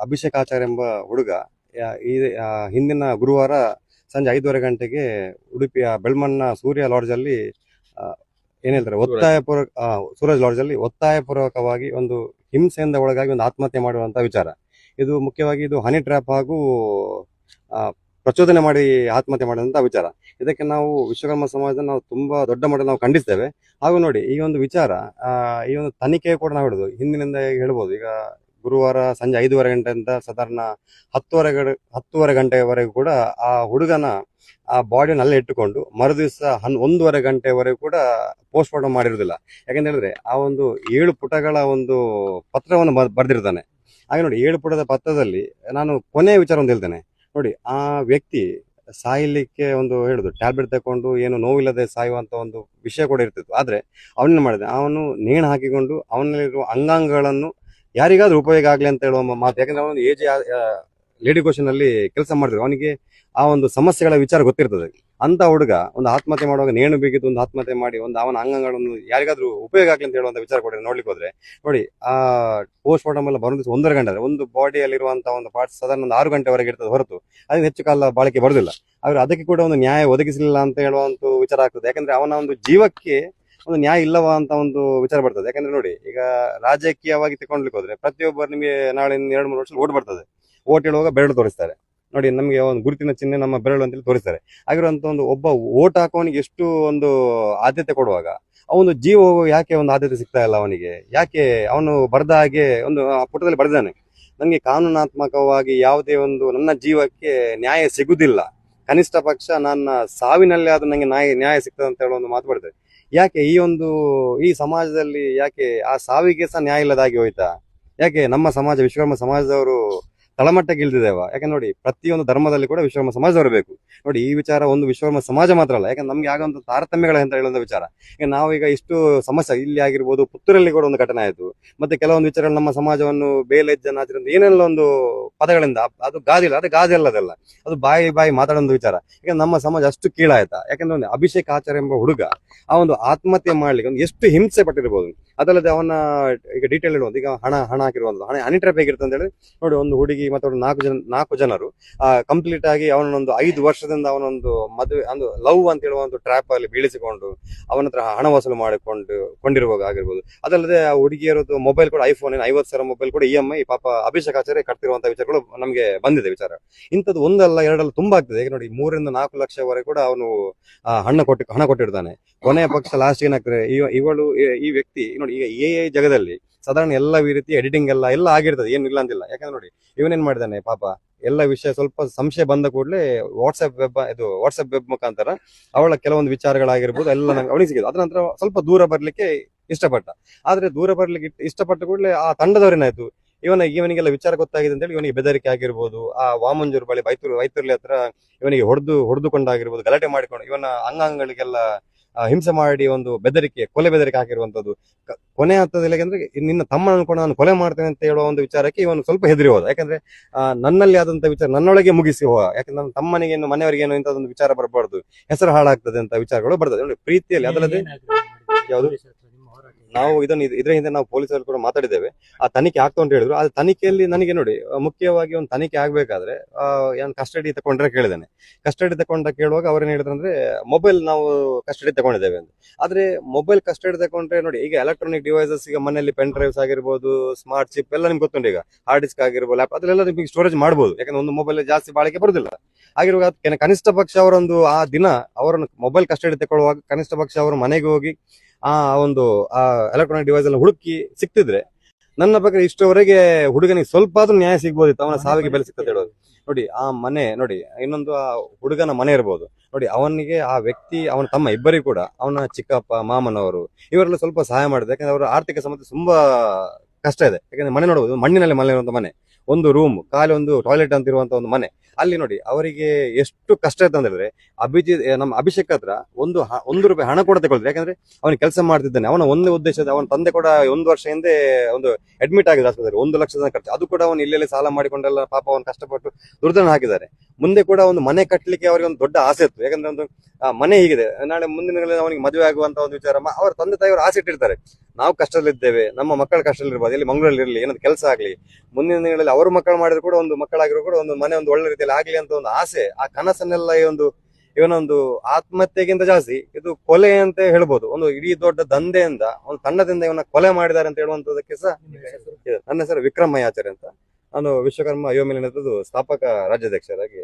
ಅಭಿಷೇಕ್ ಆಚಾರ್ಯ ಎಂಬ ಹುಡುಗ ಈ ಹಿಂದಿನ ಗುರುವಾರ ಸಂಜೆ ಐದೂವರೆ ಗಂಟೆಗೆ ಉಡುಪಿಯ ಬೆಳ್ಮಣ್ಣ ಸೂರ್ಯ ಲಾಡ್ಜ್ ಅಲ್ಲಿ ಏನ್ ಹೇಳ್ತಾರೆ ಒತ್ತಾಯ ಪೂರ್ವಕ ಸೂರಜ್ ಲಾಡ್ಜ್ ಅಲ್ಲಿ ಒತ್ತಾಯಪೂರ್ವಕವಾಗಿ ಒಂದು ಹಿಂಸೆಯಿಂದ ಒಳಗಾಗಿ ಒಂದು ಆತ್ಮಹತ್ಯೆ ಮಾಡುವಂತ ವಿಚಾರ. ಇದು ಮುಖ್ಯವಾಗಿ ಇದು ಹನಿ ಟ್ರ್ಯಾಪ್ ಹಾಗೂ ಆ, ಪ್ರಚೋದನೆ ಮಾಡಿ ಆತ್ಮಹತ್ಯೆ ಮಾಡುವಂತ ವಿಚಾರ. ಇದಕ್ಕೆ ನಾವು ವಿಶ್ವಕರ್ಮ ಸಮಾಜ ನಾವು ತುಂಬಾ ದೊಡ್ಡ ಮಟ್ಟ ನಾವು ಖಂಡಿಸ್ತೇವೆ. ಹಾಗೂ ನೋಡಿ ಈ ಒಂದು ವಿಚಾರ ಈ ಒಂದು ತನಿಖೆ ಕೂಡ ನಾವು ಹೇಳುದು. ಹಿಂದಿನಿಂದ ಹೇಳ್ಬೋದು. ಈಗ ಗುರುವಾರ ಸಂಜೆ ಐದೂವರೆ ಗಂಟೆಯಿಂದ ಸಾಧಾರಣ ಹತ್ತುವರೆ ಹತ್ತುವರೆ ಗಂಟೆಯವರೆಗೂ ಕೂಡ ಆ ಹುಡುಗನ ಆ ಬಾಡಿನ ಅಲ್ಲೇ ಇಟ್ಟುಕೊಂಡು ಮರುದಿವಸ ಹನ್, ಒಂದೂವರೆ ಗಂಟೆವರೆಗೂ ಕೂಡ ಪೋಸ್ಟ್ ಮಾರ್ಟಮ್ ಮಾಡಿರುವುದಿಲ್ಲ. ಯಾಕಂತ ಹೇಳಿದ್ರೆ ಆ ಒಂದು ಏಳು ಪುಟಗಳ ಒಂದು ಪತ್ರವನ್ನು ಬರ್- ಬರೆದಿರ್ತಾನೆ. ಹಾಗೆ ನೋಡಿ, ಏಳು ಪುಟದ ಪತ್ರದಲ್ಲಿ ನಾನು ಕೊನೆಯ ವಿಚಾರ ಒಂದು ಹೇಳ್ತೇನೆ. ನೋಡಿ, ಆ ವ್ಯಕ್ತಿ ಸಾಯಲಿಕ್ಕೆ ಒಂದು ಹೇಳುದು ಟ್ಯಾಬ್ಲೆಟ್ ತಕೊಂಡು ಏನು ನೋವಿಲ್ಲದೆ ಸಾಯುವಂತ ಒಂದು ವಿಷಯ ಕೂಡ ಇರ್ತಿತ್ತು. ಆದ್ರೆ ಅವನೇನು ಮಾಡಿದೆ, ಅವನು ನೇಣು ಹಾಕಿಕೊಂಡು ಅವನಲ್ಲಿರುವ ಅಂಗಾಂಗಗಳನ್ನು ಯಾರಿಗಾದ್ರೂ ಉಪಯೋಗ ಆಗಲಿ ಅಂತ ಹೇಳುವ ಮಾತು. ಯಾಕಂದ್ರೆ ಅವನು ಏಜ್ ಲೇಡಿ ಅಲ್ಲಿ ಕೆಲಸ ಮಾಡಿದ್ರು ಅವನಿಗೆ ಆ ಒಂದು ಸಮಸ್ಯೆಗಳ ವಿಚಾರ ಗೊತ್ತಿರ್ತದೆ. ಅಂತ ಹುಡುಗ ಒಂದು ಆತ್ಮಹತ್ಯೆ ಮಾಡುವಾಗ ನೇಣು ಬೀಗಿದ್ದು ಒಂದು ಆತ್ಮಹತ್ಯೆ ಮಾಡಿ ಒಂದು ಅವನ ಅಂಗಗಳನ್ನು ಯಾರಿಗಾದ್ರೂ ಉಪಯೋಗ ಆಗ್ಲಿ ಅಂತ ಹೇಳುವಂತ ವಿಚಾರ ಕೊಡ್ರಿ ನೋಡ್ಲಿಕ್ಕೆ ಹೋದ್ರೆ, ನೋಡಿ, ಆ ಪೋಸ್ಟ್ ಮಾರ್ಟಮ್ ಎಲ್ಲ ಬರೋದು ಒಂದರ ಗಂಟೆ ಒಂದು ಬಾಡಿಯಲ್ಲಿರುವಂತಹ ಒಂದು ಪಾರ್ಟ್ಸ್ ಸಾಧಾರಣ ಒಂದು ಆರು ಗಂಟೆವರೆಗೆ ಇರ್ತದೆ ಹೊರತು. ಅದಕ್ಕೆ ಹೆಚ್ಚು ಕಾಲ ಬಾಳಿಕೆ ಬರುದಿಲ್ಲ. ಆದ್ರೆ ಅದಕ್ಕೆ ಕೂಡ ಒಂದು ನ್ಯಾಯ ಒದಗಿಸಲಿಲ್ಲ ಅಂತ ಹೇಳುವಂತ ವಿಚಾರ ಆಗ್ತದೆ. ಯಾಕಂದ್ರೆ ಅವನ ಒಂದು ಜೀವಕ್ಕೆ ಒಂದು ನ್ಯಾಯ ಇಲ್ಲವಾ ಅಂತ ಒಂದು ವಿಚಾರ ಬರ್ತದೆ. ಯಾಕಂದ್ರೆ ನೋಡಿ, ಈಗ ರಾಜಕೀಯವಾಗಿ ತಗೊಂಡ್ಲಿಕ್ಕೆ ಹೋದ್ರೆ ಪ್ರತಿಯೊಬ್ಬರು ನಿಮಗೆ ನಾಳೆ ಎರಡು, ಮೂರು ವರ್ಷ ಓಟ್ ಬರ್ತದೆ. ಓಟ್ ಹೇಳುವಾಗ ಬೆರಳು ತೋರಿಸ್ತಾರೆ. ನೋಡಿ, ನಮಗೆ ಒಂದು ಗುರುತಿನ ಚಿಹ್ನೆ ನಮ್ಮ ಬೆರಳು ಅಂತೇಳಿ ತೋರಿಸ್ತಾರೆ. ಆಗಿರುವಂತ ಒಂದು ಒಬ್ಬ ಓಟ್ ಹಾಕೋನಿಗೆ ಎಷ್ಟು ಒಂದು ಆದ್ಯತೆ ಕೊಡುವಾಗ ಅವನು ಜೀವ ಯಾಕೆ ಒಂದು ಆದ್ಯತೆ ಸಿಗ್ತಾ ಇಲ್ಲ ಅವನಿಗೆ? ಯಾಕೆ ಅವನು ಬರೆದ ಹಾಗೆ ಒಂದು ಪುಟದಲ್ಲಿ ಬರೆದಾನೆ ನನಗೆ ಕಾನೂನಾತ್ಮಕವಾಗಿ ಯಾವುದೇ ಒಂದು ನನ್ನ ಜೀವಕ್ಕೆ ನ್ಯಾಯ ಸಿಗುದಿಲ್ಲ. ಕನಿಷ್ಠ ಪಕ್ಷ ನನ್ನ ಸಾವಿನಲ್ಲಿ ಆದ್ರೂ ನನಗೆ ನ್ಯಾಯ ನ್ಯಾಯ ಸಿಗ್ತದೆ ಅಂತ ಹೇಳೋ ಒಂದು ಮಾತು ಬರ್ತದೆ. ಯಾಕೆ ಈ ಒಂದು, ಈ ಸಮಾಜದಲ್ಲಿ ಯಾಕೆ ಆ ಸಾವಿಗೆ ಸಹ ನ್ಯಾಯ ಇಲ್ಲದಾಗಿ ಹೋಯ್ತಾ? ಯಾಕೆ ನಮ್ಮ ಸಮಾಜ, ವಿಶ್ವಕರ್ಮ ಸಮಾಜದವರು ತಳಮಟ್ಟಕ್ಕೆ ಇಳಿದಿದ್ದೇವ ಯಾಕಂದ್ರೆ ನೋಡಿ, ಪ್ರತಿಯೊಂದು ಧರ್ಮದಲ್ಲಿ ಕೂಡ ವಿಶ್ವಕರ್ಮ ಸಮಾಜದವರು ಬೇಕು ನೋಡಿ, ಈ ವಿಚಾರ ಒಂದು ವಿಶ್ವಕರ್ಮ ಸಮಾಜ ಮಾತ್ರ ಅಲ್ಲ. ಯಾಕಂದ್ರೆ ನಮ್ಗೆ ಆಗುವಂತ ತಾರತಮ್ಯಗಳ ಅಂತ ಹೇಳುವಂತ ವಿಚಾರ. ಈಗ ನಾವೀಗ ಇಷ್ಟು ಸಮಸ್ಯೆ, ಇಲ್ಲಿ ಆಗಿರ್ಬೋದು ಪುತ್ತೂರಲ್ಲಿ ಕೂಡ ಒಂದು ಘಟನೆ ಆಯಿತು. ಮತ್ತೆ ಕೆಲವೊಂದು ವಿಚಾರಗಳು ನಮ್ಮ ಸಮಾಜವನ್ನು ಬೇಲೆಜ್ಜನ ನಾಚಿರಂತ ಏನೆಲ್ಲ ಒಂದು ಪದಗಳಿಂದ, ಅದು ಗಾದಿಲ್ಲ ಅದು ಗಾದಿ ಅಲ್ಲದಲ್ಲ ಅದು ಬಾಯಿ ಬಾಯಿ ಮಾತಾಡೋದು ವಿಚಾರ. ಈಗ ನಮ್ಮ ಸಮಾಜ ಅಷ್ಟು ಕೀಳಾಯ್ತಾ. ಯಾಕಂದ್ರೆ ಒಂದು ಅಭಿಷೇಕ್ ಆಚಾರ ಎಂಬ ಹುಡುಗ, ಆ ಒಂದು ಆತ್ಮಹತ್ಯೆ ಮಾಡ್ಲಿಕ್ಕೆ ಒಂದು ಎಷ್ಟು ಹಿಂಸೆ ಪಟ್ಟಿರ್ಬೋದು. ಅದಲ್ಲದೆ ಅವನ, ಈಗ ಡೀಟೇಲ್ ಇಡುವಂತ ಈಗ ಹಣ ಹಣ ಹಾಕಿರುವಂತ ಹಣ, ಹನಿ ಟ್ರ್ಯಾಪ್ ಅಂತ ಹೇಳಿ, ನೋಡಿ, ಒಂದು ಹುಡುಗಿ ಮತ್ತೆ ಒಂದು ನಾಲ್ಕು ಜನ, ನಾಲ್ಕು ಜನರು ಕಂಪ್ಲೀಟ್ ಆಗಿ ಅವನೊಂದು ಐದು ವರ್ಷದಿಂದ ಅವನೊಂದು ಮದುವೆ, ಒಂದು ಲವ್ ಅಂತ ಹೇಳುವ ಒಂದು ಟ್ರ್ಯಾಪ್ ಅಲ್ಲಿ ಬೀಳಿಸಿಕೊಂಡು ಅವನ ಹತ್ರ ಹಣ ವಸೂಲು ಮಾಡಿಕೊಂಡು, ಕೊಂಡಿರುವಾಗ ಆಗಿರ್ಬೋದು. ಅದಲ್ಲದೆ ಆ ಹುಡುಗಿಯರದ್ದು ಮೊಬೈಲ್ ಕೂಡ ಐಫೋನ್ ಐವತ್ತು ಸಾವಿರ ಮೊಬೈಲ್ ಕೂಡ ಇ ಎಂ ಐ ಪಾಪ ಅಭಿಷೇಕ ಆಚಾರ್ಯ ಕಟ್ತಿರುವಂತಹ ವಿಚಾರಗಳು ನಮಗೆ ಬಂದಿದೆ ವಿಚಾರ. ಇಂಥದ್ದು ಒಂದಲ್ಲ, ಎರಡಲ್ಲ ತುಂಬಾ ಆಗ್ತದೆ. ಈಗ ನೋಡಿ, ಮೂರರಿಂದ ನಾಲ್ಕು ಲಕ್ಷವರೆಗೆ ಕೂಡ ಅವನು ಹಣ ಕೊಟ್ಟು, ಹಣ ಕೊಟ್ಟಿರ್ತಾನೆ. ಕೊನೆಯ ಪಕ್ಷ ಲಾಸ್ಟ್ ಏನಾಗ್ತದೆ, ಇವ, ಇವಳು, ಈ- ವ್ಯಕ್ತಿ ನೋಡಿ, ಈಗ ಎ ಜಗದಲ್ಲಿ ಸಾಧಾರಣ ಎಲ್ಲ ಈ ರೀತಿ ಎಡಿಟಿಂಗ್ ಎಲ್ಲ ಎಲ್ಲ ಆಗಿರ್ತದೆ. ಏನು ಇಲ್ಲ ಅಂತಿಲ್ಲ. ಯಾಕಂದ್ರೆ ನೋಡಿ ಇವನೇನ್ ಮಾಡಿದಾನೆ, ಪಾಪ? ಎಲ್ಲ ವಿಷಯ ಸ್ವಲ್ಪ ಸಂಶಯ ಬಂದ ಕೂಡಲೇ ವಾಟ್ಸ್ಆಪ್ ವೆಬ್ ಇದು ವಾಟ್ಸ್ಆಪ್ ವೆಬ್ ಮುಖಾಂತರ ಅವಳ ಕೆಲವೊಂದು ವಿಚಾರಗಳಾಗಿರ್ಬೋದು, ಎಲ್ಲ ನಂಗೆ ಅವನಿಗೆ ಸಿಗಿದೆ ಅದ್ರ ನಂತರ ಸ್ವಲ್ಪ ದೂರ ಬರ್ಲಿಕ್ಕೆ ಇಷ್ಟಪಟ್ಟ. ಆದ್ರೆ ದೂರ ಬರ್ಲಿಕ್ಕೆ ಇಷ್ಟ- ಇಷ್ಟಪಟ್ಟ ಕೂಡಲೇ ಆ ತಂಡದವರೇನಾಯ್ತು? ಇವನ, ಇವನಿಗೆಲ್ಲ ವಿಚಾರ ಗೊತ್ತಾಗಿದೆ ಅಂತೇಳಿ ಇವನಿಗೆ ಬೆದರಿಕೆ ಆಗಿರ್ಬೋದು, ಆ ವಾಮಂಜೂರು ಬಳಿ ಬೈತೂರು ಬೈತೂರ್ಲಿ ಹತ್ರ ಇವನಿಗೆ ಹೊಡೆದು, ಹೊಡೆದುಕೊಂಡಾಗಿರ್ಬೋದು, ಗಲಾಟೆ ಮಾಡಿಕೊಂಡು ಇವನ ಅಂಗಾಂಗಗಳಿಗೆಲ್ಲ ಹಿಂಸೆ ಮಾಡಿ ಒಂದು ಬೆದರಿಕೆ ಕೊಲೆ ಬೆದರಿಕೆ ಹಾಕಿರುವಂತದ್ದು ಕೊನೆ ಹಂತದಲ್ಲಿ ಯಾಕಂದ್ರೆ ನಿನ್ನ ತಮ್ಮನನ್ನು ಕೂಡ ನಾನು ಕೊಲೆ ಮಾಡ್ತೇನೆ ಅಂತ ಹೇಳುವ ಒಂದು ವಿಚಾರಕ್ಕೆ ಇವನು ಸ್ವಲ್ಪ ಹೆದರಿ ಹೋದ. ಯಾಕಂದ್ರೆ ನನ್ನಲ್ಲಿ ಆದಂತ ವಿಚಾರ ನನ್ನೊಳಗೆ ಮುಗಿಸಿ ಹೋದ. ಯಾಕಂದ್ರೆ ನನ್ನ ತಮ್ಮನಿಗೆ ಏನು ಮನೆಯವರಿಗೆ ಏನು ಇಂಥದ್ದೊಂದು ವಿಚಾರ ಬರಬಾರ್ದು. ಹೆಸರು ಹಾಳಾಗ್ತದೆ ಅಂತ ವಿಚಾರಗಳು ಬರ್ತದೆ. ನೋಡಿ ಪ್ರೀತಿಯಲ್ಲಿ ಅದಲ್ಲದೆ ಯಾವುದು? ನಾವು ಇದನ್ನು ಇದ್- ಇದ್ರ ಹಿಂದೆ ನಾವು ಪೊಲೀಸರು ಕೂಡ ಮಾತಾಡಿದ್ದೇವೆ. ಆ ತನಿಖೆ ಆಗ್ತಾ ಅಂತ ಹೇಳಿದ್ರು. ಆ ತನಿಖೆಯಲ್ಲಿ ನನಗೆ ನೋಡಿ ಮುಖ್ಯವಾಗಿ ಒಂದು ತನಿಖೆ ಆಗ್ಬೇಕಾದ್ರೆ ಆ, ಏನ್ ಕಸ್ಟಡಿ ತಕೊಂಡ್ರೆ ಕೇಳಿದ್ದೇನೆ. ಕಸ್ಟಡಿ ತಗೊಂಡ ಕೇಳುವಾಗ ಅವ್ರೇನ್ ಹೇಳಿದ್ರು ಅಂದ್ರೆ ಮೊಬೈಲ್ ನಾವು ಕಸ್ಟಡಿ ತಗೊಂಡಿದ್ದೇವೆ ಅಂತ. ಆದ್ರೆ ಮೊಬೈಲ್ ಕಸ್ಟಡಿ ತಗೊಂಡ್ರೆ ನೋಡಿ ಈಗ ಎಲೆಕ್ಟ್ರಾನಿಕ್ ಡಿವೈಸಸ್ ಈಗ ಮನೆಯಲ್ಲಿ ಪೆನ್ ಡ್ರೈವ್ಸ್ ಆಗಿರ್ಬೋದು ಸ್ಮಾರ್ಟ್ ಚಿಪ್ ಎಲ್ಲ ನಿಮ್ಗೆ ಗೊತ್ತುಂಟು ಈಗ. ಹಾರ್ಡ್ ಡಿಸ್ಕ್ ಆಗಿರ್ಬೋದು ಲ್ಯಾಪ್ ಅದ್ರೆಲ್ಲ ನಿಮಗೆ ಸ್ಟೋರೇಜ್ ಮಾಡಬಹುದು ಯಾಕಂದ್ರೆ ಒಂದು ಮೊಬೈಲ್ ಜಾಸ್ತಿ ಬಾಳಿಕೆ ಬರುದಿಲ್ಲ. ಆಗಿರುವಾಗ ಕನಿಷ್ಠ ಪಕ್ಷ ಅವರೊಂದು ಆ ದಿನ ಅವರನ್ನು ಮೊಬೈಲ್ ಕಸ್ಟಡಿ ತಗೊಳ್ಳುವಾಗ ಕನಿಷ್ಠ ಪಕ್ಷ ಅವರು ಮನೆಗೆ ಹೋಗಿ ಆ ಒಂದು ಆ ಎಲೆಕ್ಟ್ರಾನಿಕ್ ಡಿವೈಸ್ ಎಲ್ಲ ಹುಡುಕಿ ಸಿಕ್ತಿದ್ರೆ ನನ್ನ ಪ್ರಕಾರ ಇಷ್ಟವರೆಗೆ ಹುಡುಗನಿಗೆ ಸ್ವಲ್ಪ ಆದ್ರೂ ನ್ಯಾಯ ಸಿಗ್ಬೋದಿತ್ತು ಅವನ ಸಾವಿಗೆ ಬೆಲೆ ಸಿಗ್ತದೆ ಹೇಳೋದು. ನೋಡಿ ಆ ಮನೆ ನೋಡಿ ಇನ್ನೊಂದು ಆ ಹುಡುಗನ ಮನೆ ಇರ್ಬೋದು. ನೋಡಿ ಅವನಿಗೆ ಆ ವ್ಯಕ್ತಿ ಅವನ ತಮ್ಮ ಇಬ್ಬರಿಗೂ ಕೂಡ ಅವನ ಚಿಕ್ಕಪ್ಪ ಮಾಮನವರು ಇವರೆಲ್ಲ ಸ್ವಲ್ಪ ಸಹಾಯ ಮಾಡಿದೆ ಯಾಕಂದ್ರೆ ಅವರ ಆರ್ಥಿಕ ಸಮಸ್ಯೆ ತುಂಬಾ ಕಷ್ಟ ಇದೆ. ಯಾಕಂದ್ರೆ ಮನೆ ನೋಡಬಹುದು ಮಣ್ಣಿನಲ್ಲಿ ಮನೆ ಇರುವಂತ ಮನೆ ಒಂದು ರೂಮ್ ಖಾಲಿ ಒಂದು ಟಾಯ್ಲೆಟ್ ಅಂತ ಇರುವಂತ ಒಂದು ಮನೆ. ಅಲ್ಲಿ ನೋಡಿ, ಅವರಿಗೆ ಎಷ್ಟು ಕಷ್ಟ ಇತ್ತು ಅಂತ ಹೇಳಿದ್ರೆ, ಅಭಿಜಿತ್ ನಮ್ಮ ಅಭಿಷೇಕ್ ಹತ್ರ ಒಂದು ಒಂದು ರೂಪಾಯಿ ಹಣ ಕೂಡ ತಗೊಳ್ತಾರೆ ಯಾಕಂದ್ರೆ ಅವನು ಕೆಲಸ ಮಾಡ್ತಿದ್ದಾನೆ. ಅವನ ಒಂದೇ ಉದ್ದೇಶದ, ಅವನ ತಂದೆ ಕೂಡ ಒಂದು ವರ್ಷ ಹಿಂದೆ ಒಂದು ಅಡ್ಮಿಟ್ ಆಗಿದೆ ಆಸ್ಪತ್ರೆ ಒಂದು ಲಕ್ಷ ಜನ ಖರ್ಚು. ಅದು ಕೂಡ ಅವನು ಇಲ್ಲೆಲ್ಲ ಸಾಲ ಮಾಡಿಕೊಂಡೆಲ್ಲ ಪಾಪ ಅವನು ಕಷ್ಟಪಟ್ಟು ದುರ್ದನ ಹಾಕಿದ್ದಾರೆ. ಮುಂದೆ ಕೂಡ ಒಂದು ಮನೆ ಕಟ್ಟಲಿಕ್ಕೆ ಅವರಿಗೆ ಒಂದು ದೊಡ್ಡ ಆಸೆ ಇತ್ತು. ಯಾಕಂದ್ರೆ ಒಂದು ಮನೆ ಹೀಗಿದೆ. ನಾಳೆ ಮುಂದಿನ ಅವನಿಗೆ ಮದುವೆ ಆಗುವಂತ ಒಂದು ವಿಚಾರ. ಅವರ ತಂದೆ ತಾಯಿಯವರು ಆಸೆ ಇಟ್ಟಿರ್ತಾರೆ. ನಾವು ಕಷ್ಟದಲ್ಲಿದ್ದೇವೆ. ನಮ್ಮ ಮಕ್ಕಳ ಕಷ್ಟದಲ್ಲಿರ್ಬೋದು. ಇಲ್ಲಿ ಮಂಗಳೂರಲ್ಲಿ ಇರಲಿ, ಏನಾದ್ರು ಕೆಲಸ ಆಗಲಿ. ಮುಂದಿನ ದಿನಗಳಲ್ಲಿ ಅವರು ಮಕ್ಕಳು ಮಾಡಿದ್ರು ಕೂಡ ಒಂದು ಮಕ್ಕಳಾಗಿರೋ ಕೂಡ ಒಂದು ಮನೆ, ಒಂದು ಒಳ್ಳೆ ರೀತಿಯಲ್ಲಿ ಆಗ್ಲಿ ಅಂತ ಒಂದು ಆಸೆ ಆ ಕನಸನ್ನೆಲ್ಲ ಈ ಒಂದು ಇವನೊಂದು ಆತ್ಮಹತ್ಯೆಗಿಂತ ಜಾಸ್ತಿ ಇದು ಕೊಲೆ ಅಂತ ಹೇಳ್ಬೋದು ಒಂದು ಇಡೀ ದೊಡ್ಡ ದಂಧೆಯಿಂದ ಒಂದು ತಂಡದಿಂದ ಇವನ ಕೊಲೆ ಮಾಡಿದ್ದಾರೆ ಅಂತ ಹೇಳುವಂತದಕ್ಕೆ ಸಹ. ನನ್ನ ಹೆಸರು ವಿಕ್ರಮ್ ಮಯಾಚಾರ್ಯ ಅಂತ ನಾನು ವಿಶ್ವಕರ್ಮ ಯುವ ಸ್ಥಾಪಕ ರಾಜ್ಯಾಧ್ಯಕ್ಷರಾಗಿ